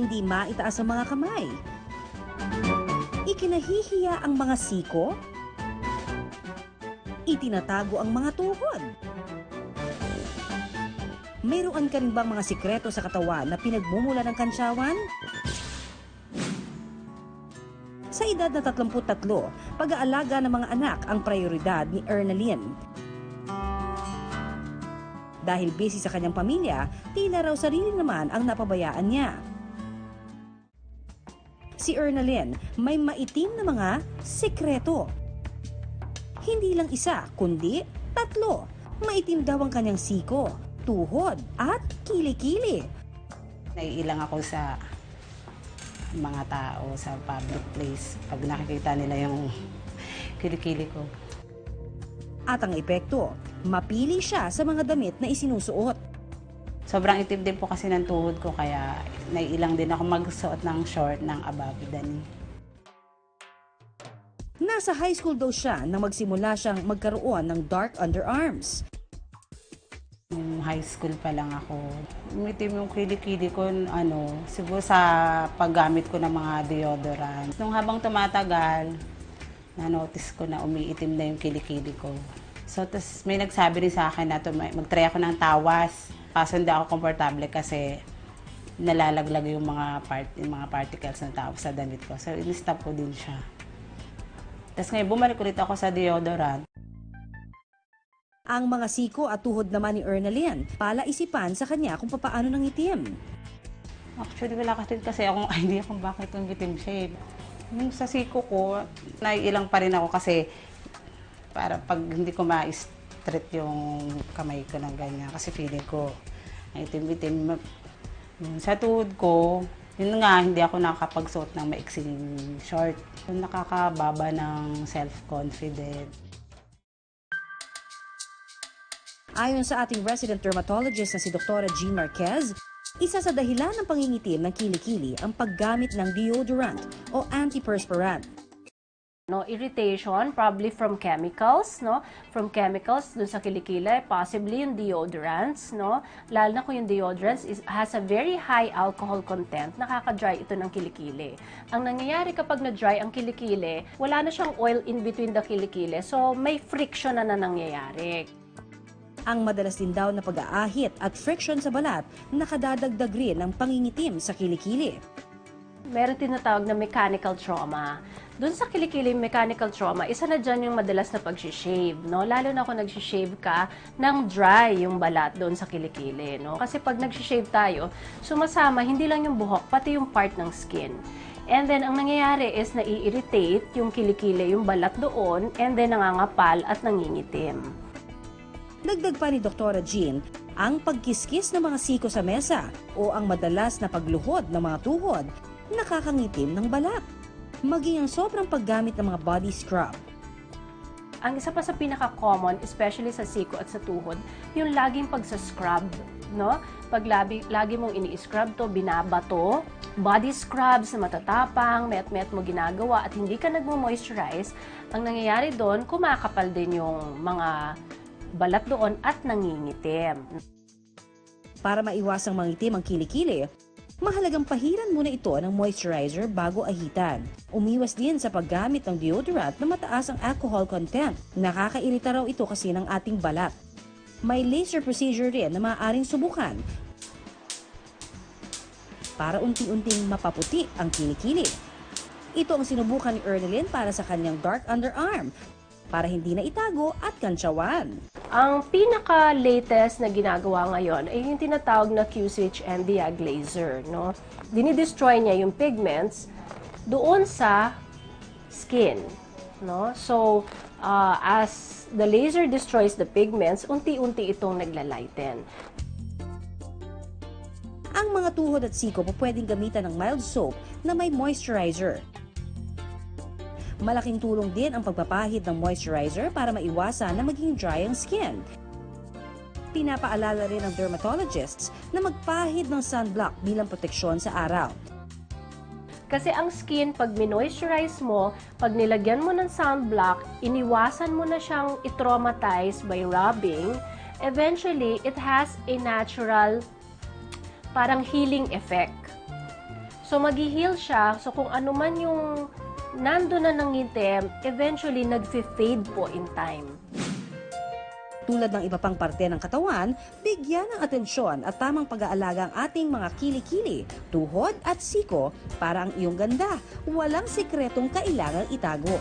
hindi maitaas ang mga kamay. Ikinahihiya ang mga siko. Itinatago ang mga tuhod. Mayroon ka rin bang mga sikreto sa katawan na pinagmumula ng kansyawan? Sa edad na 33, pag-aalaga ng mga anak ang prioridad ni Ernalyn. Dahil busy sa kanyang pamilya, tila raw sarili naman ang napabayaan niya. Si Ernalyn may maitim na mga sikreto. Hindi lang isa, kundi tatlo. Maitim daw ang kanyang siko, tuhod at kilikili. Naiilang ako sa mga tao sa public place pag nakikita nila yung kilikili ko. At ang epekto, mapili siya sa mga damit na isinusuot. Sobrang itim din po kasi ng tuhod ko kaya naiilang din ako magsuot ng short ng above the knee. Nasa high school daw siya nang magsimula siyang magkaroon ng dark underarms. Nung high school pa lang ako, umitim yung kilikili ko, ano, siguro sa paggamit ko ng mga deodorant. Nung habang tumatagal, na-notice ko na umiitim na yung kilikili ko. So, tas may nagsabi rin sa akin na mag-try ako ng tawas. Kaso hindi ako komportable kasi nalalaglag yung mga part, yung mga particles ng tawas sa damit ko. So, in-stop ko din siya. Tapos ngayon, bumalik ulit ako sa deodorant. Ang mga siko at tuhod naman ni Ernalyn, palaisipan sa kanya kung papaano nang itim. Actually, wala kasi kasi akong idea kung bakit yung itim siya. eh. Yung sa siko ko, naiilang pa rin ako kasi para pag hindi ko ma-straight yung kamay ko ng ganyan. Kasi feeling ko, itim-itim. Yung Sa tuhod ko, yun nga, hindi ako nakakapagsuot ng maiksing short. Yung nakakababa ng self-confidence. Ayon sa ating resident dermatologist na si Dr. Jean Marquez, isa sa dahilan ng pangingitim ng kilikili ang paggamit ng deodorant o antiperspirant. No irritation probably from chemicals no from chemicals dun sa kilikili possibly yung deodorants no. Lalo na kung yung deodorants is, has a very high alcohol content nakaka-dry ito ng kilikili ang nangyayari kapag na-dry ang kilikili wala na siyang oil in between the kilikili so may friction na na nangyayari. Ang madalas din daw na pag-aahit at friction sa balat nakadadagdag rin ng pangingitim sa kilikili. Meron tinatawag na mechanical trauma. Doon sa kilikili mechanical trauma, isa na dyan yung madalas na pag-shave, no? Lalo na kung nag-shave ka ng dry yung balat doon sa kilikili, no? Kasi pag nag-shave tayo, sumasama hindi lang yung buhok, pati yung part ng skin. And then, ang nangyayari is nai-irritate yung kilikili, yung balat doon, and then nangangapal at nangingitim. Dagdag pa ni Dr. Jean, ang pagkiskis ng mga siko sa mesa o ang madalas na pagluhod ng mga tuhod nakakangitim ng balat. Maging ang sobrang paggamit ng mga body scrub. Ang isa pa sa pinaka-common, especially sa siko at sa tuhod, yung laging pagsa-scrub, no? Pag lagi, lagi mong ini-scrub to, binabato, body scrubs na matatapang, met-met mo ginagawa at hindi ka nagmo-moisturize, ang nangyayari doon, kumakapal din yung mga balat doon at nangingitim. Para maiwasang mangitim ang kilikili, mahalagang pahiran muna ito ng moisturizer bago ahitan. Umiwas din sa paggamit ng deodorant na mataas ang alcohol content. Nakakairita raw ito kasi ng ating balat. May laser procedure rin na maaaring subukan para unti-unting mapaputi ang kilikili. Ito ang sinubukan ni Ernelyn para sa kanyang dark underarm para hindi na itago at kantsawan. Ang pinaka-latest na ginagawa ngayon ay yung tinatawag na Q-switch and Diag laser. No? Dinidestroy niya yung pigments doon sa skin. No? So, uh, as the laser destroys the pigments, unti-unti itong naglalighten. Ang mga tuhod at siko po pwedeng gamitan ng mild soap na may moisturizer. Malaking tulong din ang pagpapahid ng moisturizer para maiwasan na maging dry ang skin. Pinapaalala rin ng dermatologists na magpahid ng sunblock bilang proteksyon sa araw. Kasi ang skin, pag minoisturize mo, pag nilagyan mo ng sunblock, iniwasan mo na siyang i-traumatize by rubbing, eventually, it has a natural parang healing effect. So, mag-heal siya. So, kung ano man yung nando na ng itim, eventually, nag-fade po in time. Tulad ng iba pang parte ng katawan, bigyan ng atensyon at tamang pag-aalaga ang ating mga kilikili, tuhod at siko para ang iyong ganda. Walang sikretong kailangang itago.